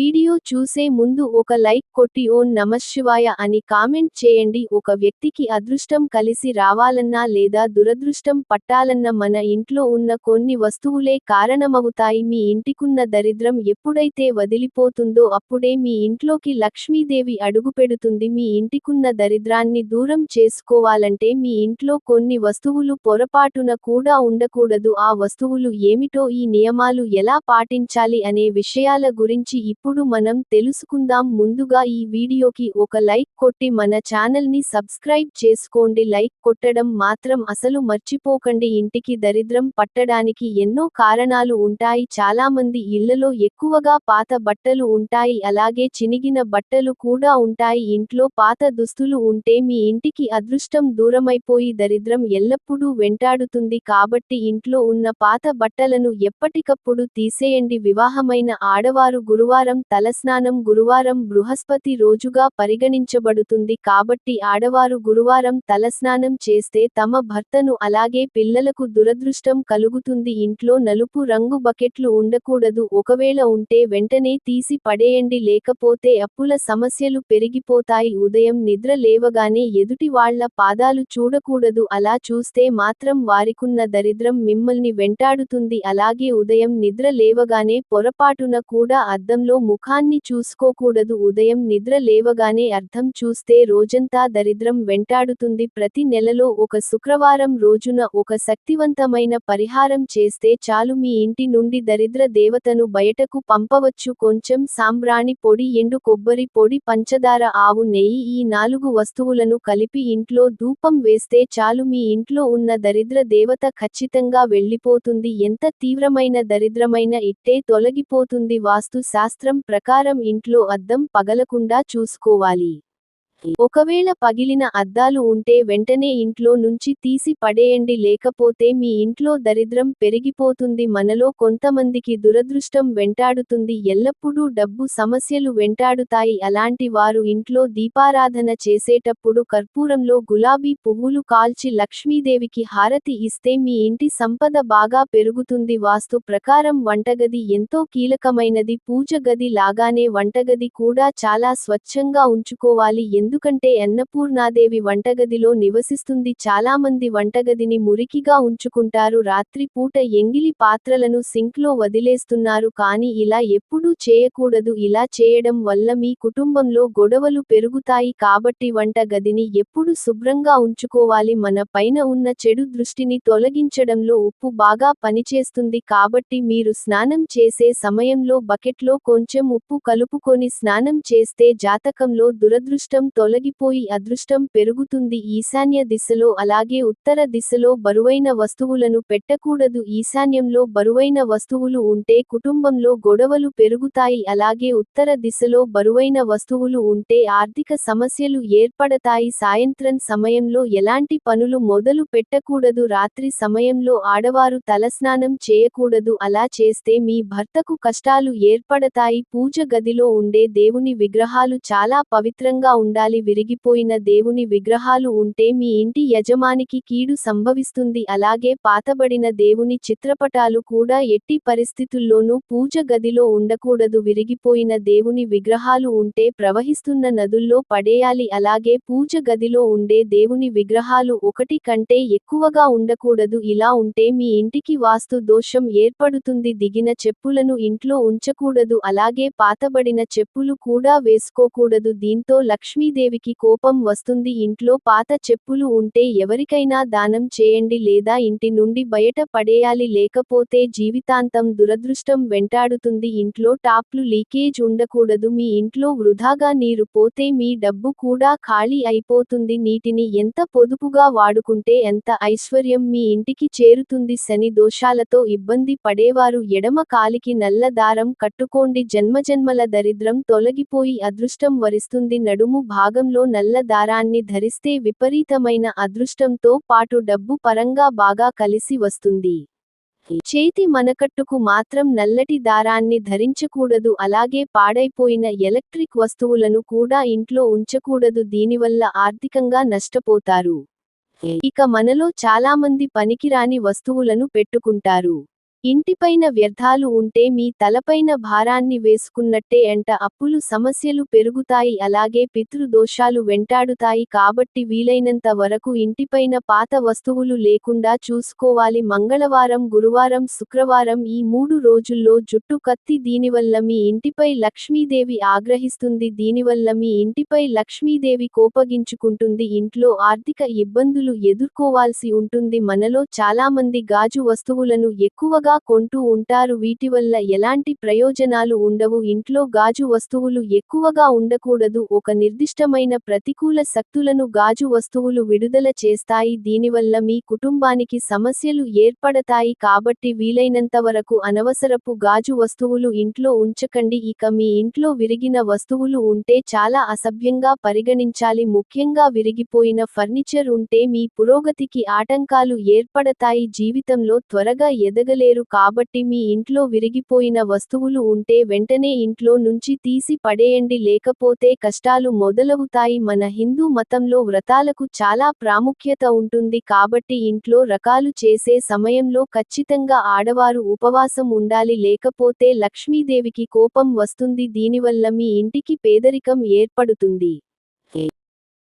Video చూసే ముందు ఒక లైక్ కొట్టి ఓన్ నమశివాయ అని కామెంట్ చేయండి. ఒక వ్యక్తికి అదృష్టం కలిసి రావాలన్నా లేదా దురదృష్టం పట్టాలన్న మన ఇంట్లో ఉన్న కొన్ని వస్తువులే కారణమవుతాయి. మీ ఇంటికున్న దరిద్రం ఎప్పుడైతే వదిలిపోతుందో అప్పుడే మీ ఇంట్లోకి లక్ష్మీదేవి అడుగుపెడుతుంది. మీ ఇంటికున్న దరిద్రాన్ని దూరం చేసుకోవాలంటే మీ ఇంట్లో కొన్ని వస్తువులు పొరపాటున కూడా ఉండకూడదు. ఆ వస్తువులు ఏమిటో ఈ నియమాలు ఎలా పాటించాలి అనే విషయాల గురించి ఇప్పుడు మనం తెలుసుకుందాం ముందుగా ఈ వీడియోకి ఒక లైక్ కొట్టి మన ఛానల్ని సబ్స్క్రైబ్ చేసుకోండి. లైక్ కొట్టడం మాత్రం అసలు మర్చిపోకండి. ఇంటికి దరిద్రం పట్టడానికి ఎన్నో కారణాలు ఉంటాయి. చాలామంది ఇళ్ళలో ఎక్కువగా పాత బట్టలు ఉంటాయి. అలాగే చినిగిన బట్టలు కూడా ఉంటాయి. ఇంట్లో పాత దుస్తులు ఉంటే మీ ఇంటికి అదృష్టం దూరమైపోయి దరిద్రం ఎల్లప్పుడూ వెంటాడుతుంది. కాబట్టి ఇంట్లో ఉన్న పాత బట్టలను ఎప్పటికప్పుడు తీసేయండి. వివాహమైన ఆడవారు గురువారం తలస్నానం గురువారం బృహస్పతి రోజుగా పరిగణించబడుతుంది కాబట్టి ఆడవారు గురువారం తలస్నానం చేస్తే తమ భర్తను అలాగే పిల్లలకు దురదృష్టం కలుగుతుంది. ఇంట్లో నలుపు రంగు బకెట్లు ఉండకూడదు. ఒకవేళ ఉంటే వెంటనే తీసి పడేయండి. లేకపోతే అప్పుల సమస్యలు పెరిగిపోతాయి. ఉదయం నిద్ర లేవగానే ఎదుటి వాళ్ళ పాదాలు చూడకూడదు. అలా చూస్తే మాత్రం వారికున్న దరిద్రం మిమ్మల్ని వెంటాడుతుంది. అలాగే ఉదయం నిద్ర లేవగానే పొరపాటున కూడా అద్దంలో ముఖాన్ని చూసుకోకూడదు. ఉదయం నిద్ర లేవగానే అర్థం చూస్తే రోజంతా దరిద్రం వెంటాడుతుంది. ప్రతి నెలలో ఒక శుక్రవారం రోజున ఒక శక్తివంతమైన పరిహారం చేస్తే చాలు. మీ ఇంటి నుండి దరిద్ర దేవతను బయటకు పంపవచ్చు. కొంచెం సాంబ్రాణి పొడి ఎండు కొబ్బరి పొడి పంచదార ఆవు నెయ్యి ఈ నాలుగు వస్తువులను కలిపి ఇంట్లో ధూపం వేస్తే చాలు. మీ ఇంట్లో ఉన్న దరిద్ర దేవత ఖచ్చితంగా వెళ్ళిపోతుంది. ఎంత తీవ్రమైన దరిద్రమైన ఇట్టే తొలగిపోతుంది. వాస్తు శాస్త్రం ప్రకారం ఇంట్లో అద్దం పగలకుండా చూసుకోవాలి. ఒకవేళ పగిలిన అద్దాలు ఉంటే వెంటనే ఇంట్లో నుంచి తీసి పడేయండి లేకపోతే మీ ఇంట్లో దరిద్రం పెరిగిపోతుంది. మనలో కొంతమందికి దురదృష్టం వెంటాడుతుంది. ఎల్లప్పుడూ డబ్బు సమస్యలు వెంటాడుతాయి. అలాంటి వారు ఇంట్లో దీపారాధన చేసేటప్పుడు కర్పూరంలో గులాబీ పువ్వులు కాల్చి లక్ష్మీదేవికి హారతి ఇస్తే మీ ఇంటి సంపద బాగా పెరుగుతుంది. వాస్తు ప్రకారం వంటగది ఎంతో కీలకమైనది. పూజ గది లాగానే వంటగది కూడా చాలా స్వచ్ఛంగా ఉంచుకోవాలి. ఎందుకంటే అన్నపూర్ణాదేవి వంటగదిలో నివసిస్తుంది. చాలామంది వంటగదిని మురికిగా ఉంచుకుంటారు. రాత్రి పూట ఎంగిలి పాత్రలను సింక్లో వదిలేస్తున్నారు. కానీ ఇలా ఎప్పుడూ చేయకూడదు. ఇలా చేయడం వల్ల మీ కుటుంబంలో గొడవలు పెరుగుతాయి. కాబట్టి వంట గదిని ఎప్పుడు శుభ్రంగా ఉంచుకోవాలి. మన పైన ఉన్న చెడు దృష్టిని తొలగించడంలో ఉప్పు బాగా పనిచేస్తుంది. కాబట్టి మీరు స్నానం చేసే సమయంలో బకెట్లో కొంచెం ఉప్పు కలుపుకొని స్నానం చేస్తే జాతకంలో దురదృష్టం తొలగిపోయి అదృష్టం పెరుగుతుంది ఈశాన్య దిశలో అలాగే ఉత్తర దిశలో బరువైన వస్తువులను పెట్టకూడదు. ఈశాన్యంలో బరువైన వస్తువులు ఉంటే కుటుంబంలో గొడవలు పెరుగుతాయి. అలాగే ఉత్తర దిశలో బరువైన వస్తువులు ఉంటే ఆర్థిక సమస్యలు ఏర్పడతాయి. సాయంత్రం సమయంలో ఎలాంటి పనులు మొదలు పెట్టకూడదు. రాత్రి సమయంలో ఆడవారు తలస్నానం చేయకూడదు. అలా చేస్తే మీ భర్తకు కష్టాలు ఏర్పడతాయి. పూజ గదిలో ఉండే దేవుని విగ్రహాలు చాలా పవిత్రంగా ఉండాలి. విరిగిపోయిన దేవుని విగ్రహాలు ఉంటే మీ ఇంటి యజమానికి కీడు సంభవిస్తుంది. అలాగే పాతబడిన దేవుని చిత్రపటాలు కూడా ఎట్టి పరిస్థితుల్లోనూ పూజ గదిలో ఉండకూడదు. విరిగిపోయిన దేవుని విగ్రహాలు ఉంటే ప్రవహిస్తున్న నదుల్లో పడేయాలి. అలాగే పూజ గదిలో ఉండే దేవుని విగ్రహాలు ఒకటి కంటే ఎక్కువగా ఉండకూడదు. ఇలా ఉంటే మీ ఇంటికి వాస్తు దోషం ఏర్పడుతుంది. దిగిన చెప్పులను ఇంట్లో ఉంచకూడదు. అలాగే పాతబడిన చెప్పులు కూడా వేసుకోకూడదు. దీంతో లక్ష్మీదేవికి కోపం వస్తుంది. ఇంట్లో పాత చెప్పులు ఉంటే ఎవరికైనా దానం చేయండి లేదా ఇంటి నుండి బయట పడేయాలి లేకపోతే జీవితాంతం దురదృష్టం వెంటాడుతుంది. ఇంట్లో టాప్లు లీకేజ్ ఉండకూడదు. మీ ఇంట్లో వృధాగా నీరు పోతే మీ డబ్బు కూడా ఖాళీ అయిపోతుంది. నీటిని ఎంత పొదుపుగా వాడుకుంటే ఎంత ఐశ్వర్యం మీ ఇంటికి చేరుతుంది. శని దోషాలతో ఇబ్బంది పడేవారు. ఎడమ కాలికి నల్ల దారం కట్టుకోండి. జన్మజన్మల దరిద్రం తొలగిపోయి అదృష్టం వరిస్తుంది. నడుము భాగంలో నల్ల దారాన్ని ధరిస్తే విపరీతమైన అదృష్టంతో పాటు డబ్బు పరంగా బాగా కలిసి వస్తుంది. చేతి మనకట్టుకు మాత్రం నల్లటి దారాన్ని ధరించకూడదు అలాగే పాడైపోయిన ఎలక్ట్రిక్ వస్తువులను కూడా ఇంట్లో ఉంచకూడదు దీనివల్ల ఆర్థికంగా నష్టపోతారు. ఇక మనలో చాలామంది పనికిరాని వస్తువులను పెట్టుకుంటారు. ఇంటిపైన వ్యర్థాలు ఉంటే మీ తలపైన భారాన్ని వేసుకున్నట్టే అంట అప్పులు సమస్యలు పెరుగుతాయి. అలాగే పితృదోషాలు వెంటాడుతాయి కాబట్టి వీలైనంత వరకు ఇంటిపైన పాత వస్తువులు లేకుండా చూసుకోవాలి. మంగళవారం గురువారం శుక్రవారం ఈ మూడు రోజుల్లో జుట్టు కత్తి దీనివల్ల మీ ఇంటిపై లక్ష్మీదేవి ఆగ్రహిస్తుంది. దీనివల్ల మీ ఇంటిపై లక్ష్మీదేవి కోపగించుకుంటుంది. ఇంట్లో ఆర్థిక ఇబ్బందులు ఎదుర్కోవాల్సి ఉంటుంది. మనలో చాలామంది గాజు వస్తువులను ఎక్కువగా కొంటూ ఉంటారు. వీటి వల్ల ఎలాంటి ప్రయోజనాలు ఉండవు. ఇంట్లో గాజు వస్తువులు ఎక్కువగా ఉండకూడదు. ఒక నిర్దిష్టమైన ప్రతికూల శక్తులను గాజు వస్తువులు విడుదల చేస్తాయి. దీనివల్ల మీ కుటుంబానికి సమస్యలు ఏర్పడతాయి. కాబట్టి వీలైనంత వరకు అనవసరపు గాజు వస్తువులు ఇంట్లో ఉంచకండి. ఇక మీ ఇంట్లో విరిగిన వస్తువులు ఉంటే చాలా అసభ్యంగా పరిగణించాలి. ముఖ్యంగా విరిగిపోయిన ఫర్నిచర్ ఉంటే మీ పురోగతికి ఆటంకాలు ఏర్పడతాయి. జీవితంలో త్వరగా ఎదగలేరు. కాబట్టి మీ ఇంట్లో విరిగిపోయిన వస్తువులు ఉంటే వెంటనే ఇంట్లో నుంచి తీసి పడేయండి లేకపోతే కష్టాలు మొదలవుతాయి. మన హిందూ మతంలో వ్రతాలకు చాలా ప్రాముఖ్యత ఉంటుంది కాబట్టి ఇంట్లో రకాలు చేసే సమయంలో ఖచ్చితంగా ఆడవారు ఉపవాసం ఉండాలి లేకపోతే లక్ష్మీదేవికి కోపం వస్తుంది. దీనివల్ల మీ ఇంటికి పేదరికం ఏర్పడుతుంది.